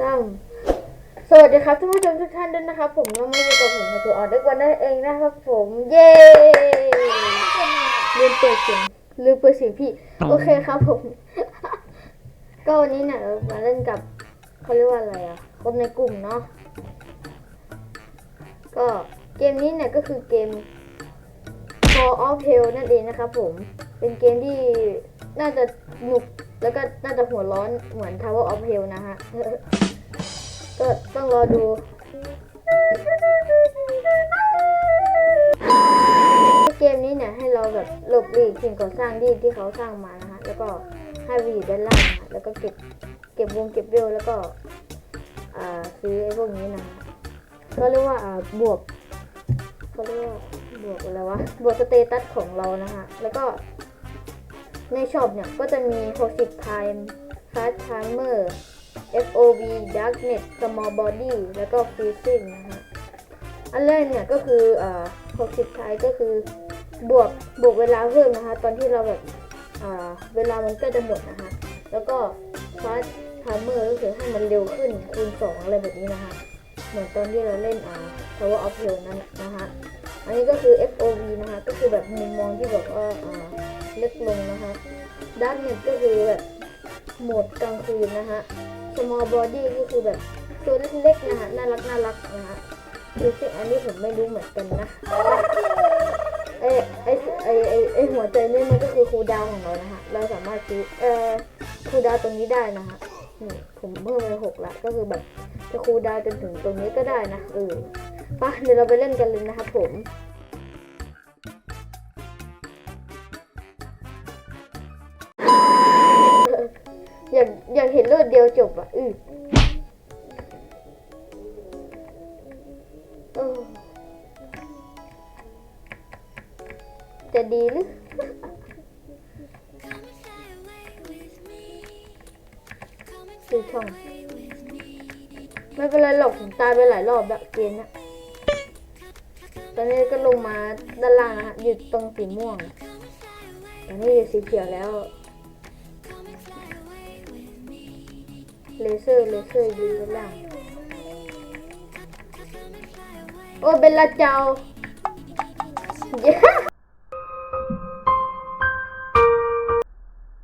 ซ้ำสวัสดีครับท่านผู้ชมทุกท่านด้วยนะครับ ผมก็มาอยู่กับผมมาตัวออดได้วันนั่นเองนะครับผมเย้ลืมเปิดเสียงลืมเปิดเสียงพี่ โอเคครับผม ก็วันนี้เนี่ยเรามาเล่นกับเขาเรียกว่าอะไรอะคนในกลุ่มเนาะก็เกมนี้เนี่ยก็คือเกม Call of Hell นั่นเองนะครับผมเป็นเกมที่น่าจะหนุกแล้วก็น่าจะหัวร้อนเหมือน Tower of Hell นะฮะ ก็ต้องรอดู เกมนี้เนี่ยให้เราแบบหลบหลีกสิ่งก่อสร้างที่ที่เขาสร้างมานะฮะแล้วก็ให้ไปอยู่ด้านล่างนะแล้วก็เก็บเก็บวงเก็บเวลแล้วก็ซื้อไอ้พวกนี้นะก็เรียกว่าบวกเขาเรียกว่าบวกอะไรวะบวกสเตตัสของเรานะฮะแล้วก็ในช็อปเนี่ยก็จะมี60 time fast timer FOV darknet small body แล้วก็ freezing นะฮะ อันแรกเนี่ยก็คืออ่า60 time ก็คือบวกบวกเวลาเพิ่มนะคะ ตอนที่เราแบบอ่าเวลามันก็จะหมดนะคะ แล้วก็ fast timer ก็คือให้มันเร็วขึ้นคูณ 2 อะไรแบบนี้นะคะ เหมือนตอนที่เราเล่นอ่า Tower of Hell นั่นนะคะอันนี้ก็คือ FOV นะคะ ก็คือแบบมุมมองที่แบบว่าอ่าเล็กลงนะคะ Darknet ก็คือแบบโหมดกลางคืนนะคะ small body ก็คือแบบตัวเล็กๆนะคะน่ารักน่ารักนะคะดูสิอันนี้ผมไม่รู้เหมือนกันนะไอไอไอไอไอหัวใจนี่มันก็คือคูดาวของเรานะคะเราสามารถซื้อเอ่อคูดาวตรงนี้ได้นะคะนี่ผมเพิ่มไปหกละก็คือแบบจะคูดาวจนถึงตรงนี้ก็ได้นะเออไปะเดี๋ยวเราไปเล่นกันเลยนะคะผม ห็นเลือดเดียวจบอะอือเออจะดีหรือคือช่อง ไม่เป็นไรหรอกผมตายไปหลายรอบแบบเกมเนี้ยตอนนี้ก็ลงมาด้านล่างนะฮะอยู่ตรงสีม่วง ตอนนี้อยู่สีเขียวแล้ว เลเซอร์เลเซอร์ยิงด้านล่างโอ้เบลลาเจ้าเย้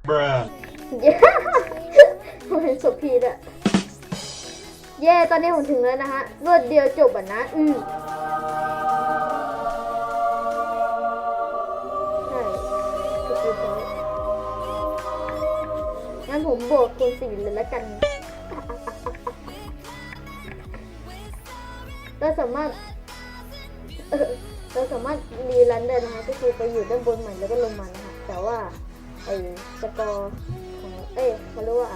Bruh. เย้ผมเห็นศพพีดอะเย้ตอนนี้ผมถึงแล้วนะฮะรวดเดียวจบอะนะ อือใช่ก็คือเขางั้นผมบวกคูณสี่เลยละกัน เราสามารถเราสามารถรีรันได้นะคะก็คือไปอยู่ด้านบนใหม่แล้วก็ลงมานะคะแต่ว่าไอ้สกอร์ของเอ้ยเขาเรียกว่า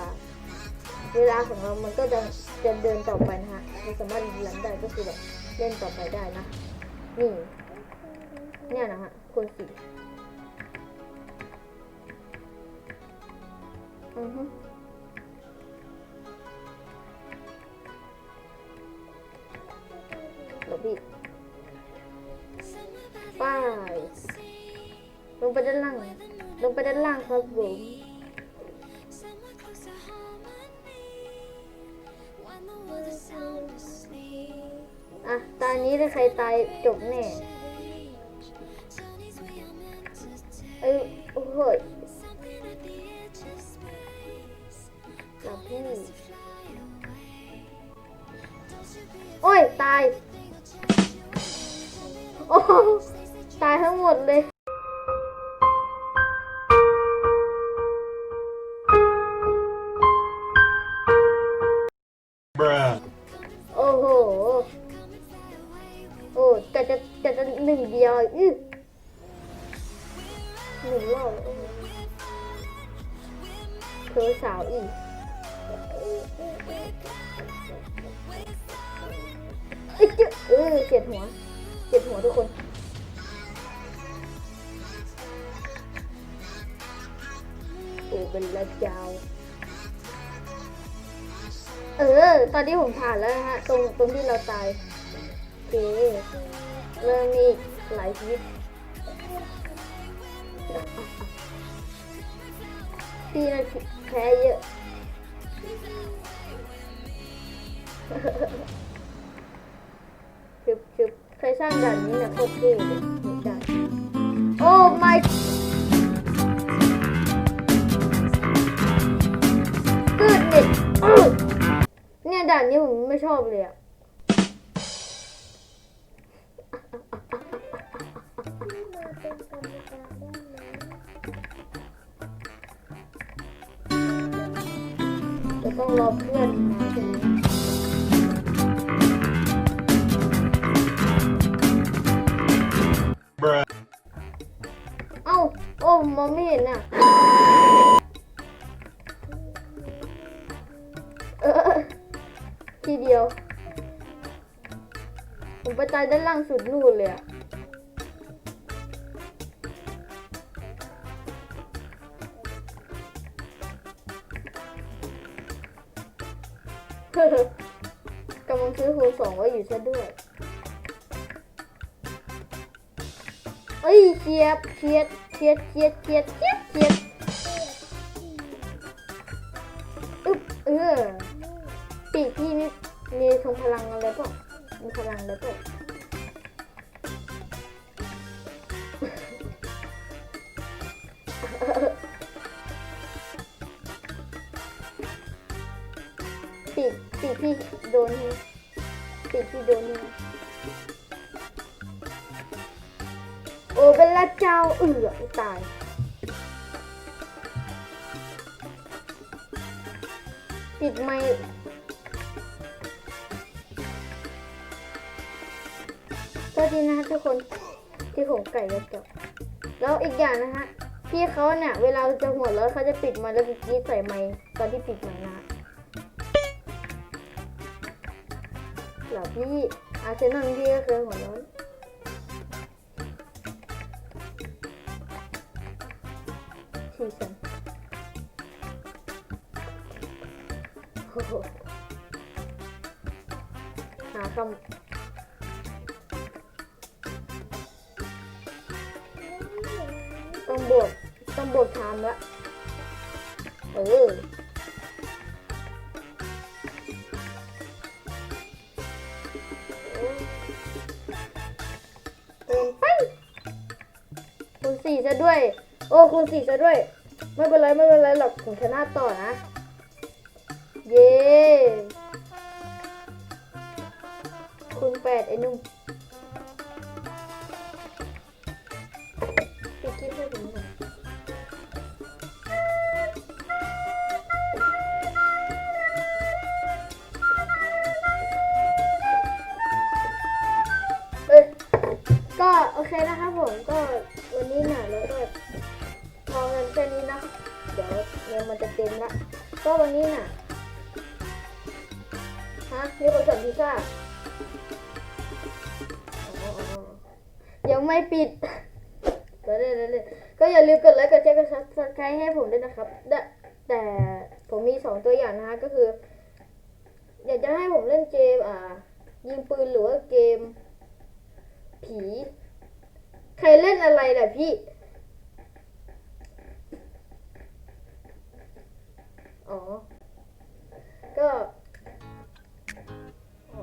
เวลาของเรามันก็จะจะเดินต่อไปนะคะเราสามารถรีรันได้ก็คือแบบเล่นต่อไปได้นะนี่เนี่ยนะฮะคูณสี่อือฮึ งไปด้านล่าง ลงไปด้านล่างครับผมอะ ตอนนี้ถ้าใครตายจบแน่ เอ้ยโอ้โหยหลับพี่โอ้ย ตาย โอ้โหตายทั้งหมดเลย ดียวอื้อหนึ่งรอบเธอสาวอีกเอ้ยเจ๊ะเออเจ็บหัว เจ็บหัวทุกคนโอ้เป็นละเจ้าเออ ตอนนี้ผมผ่านแล้วนะฮะ ตรงตรงที่เราตายโอเคเริ่มมีอีก หลายชีวิตพี่นะแพ้เยอะชึบชึบใครสร้างด่านนี้นี่ยโคตรเท่เลยด่านโอ้ my กึดเน็ตอื้อเนี่ยด่านนี้ผมไม่ชอบเลยอะ จะต้องรอเพื่อนมาใช่ไหมเอ้า โอ้มองไม่เห็นอะเออทีเดียว ผมไปตายด้านล่างสุดนู่นเลยอะ กำลังซื้อคูณสองไว้อยู่ซะด้วยเอ้ยเชียบเชียดเชียดเชียดเชียดเชียดเชียดอึ๊บเออปีกที่นี่มีทรงพลังอะไรเปล่ะมีพลังอะไรเปล่ะ โดนไหมปีกพี่โดนโอ้เป็นละเจ้าเอือตายปิดไมค์ก็ดีนะฮะทุกคนที่ผมไก่กระจอกแล้วอีกอย่างนะฮะพี่เขาเนี่ยเวลาจะหัวเราะเขาจะปิดมค์แล้วดีดใส่ไมค์ตอนที่ปิดไมค์นะ เหรอพี่อาร์เซนอลพี่ก็เคยหัวเราะชีสันโอ้โหหาคำต้องบวกต้องบวกชามละเออ สี่ซะด้วย โอ้คูณสี่ซะด้วย ไม่เป็นไรไม่เป็นไรหรอกผมชนะต่อนะ เย้คุณแปดไอ้นุ่มปิดคลิปให้ผมหน่อยเอ้ยก็โอเคนะครับผมก็ วันนี้หน่ะแล้วก็พอเงินแค่นี้นะเดี๋ยวเงินมันจะเต็มละก็วันนี้น่ะฮะมีคนสั่งพิซซ่าออยังไม่ปิดเดี๋ยวเลยเดี๋ยก็อย่าลืมกดไลค์กดแชร์กดซับสไครต์ให้ผมด้วยนะครับแต่แต่ผมมีสองตัวอย่างนะฮะก็คือ อยากจะให้ผมเล่นเกมอ่ายิงปืนหรือว่าเกมผี ใครเล่นอะไรล่ะพี่ อ๋อ ก็อ๋อ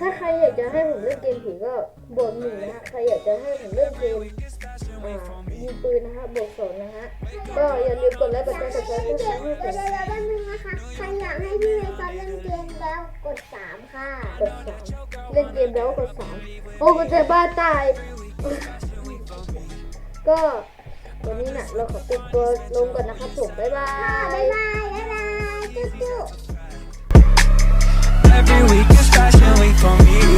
ถ้าใครอยากจะให้ผมเล่นเกมผีก็บวกหนึ่งนะฮะ ใครอยากจะให้ผมเล่นเกมอ่ายิงปืนนะฮะบวกสองนะฮะ ก็อย่าลืมกดไลค์กดแชร์กดซับสไครต์ให้ผมเดี๋ยวเดี๋ยวแป๊บนึงนะคะ ใครอยากให้พี่ไอซอนเล่นเกมแล้วกดสามค่ะ กดสามเล่นเกมแล้วกดสามโอ้กูจะบ้าตาย ก็วันนี้น่ะเราขอติดตัวลงก่อนนะครับผม บ๊ายบาย บ๊ายบาย บ๊ายบายจุ๊บ Every week is fashion week for me.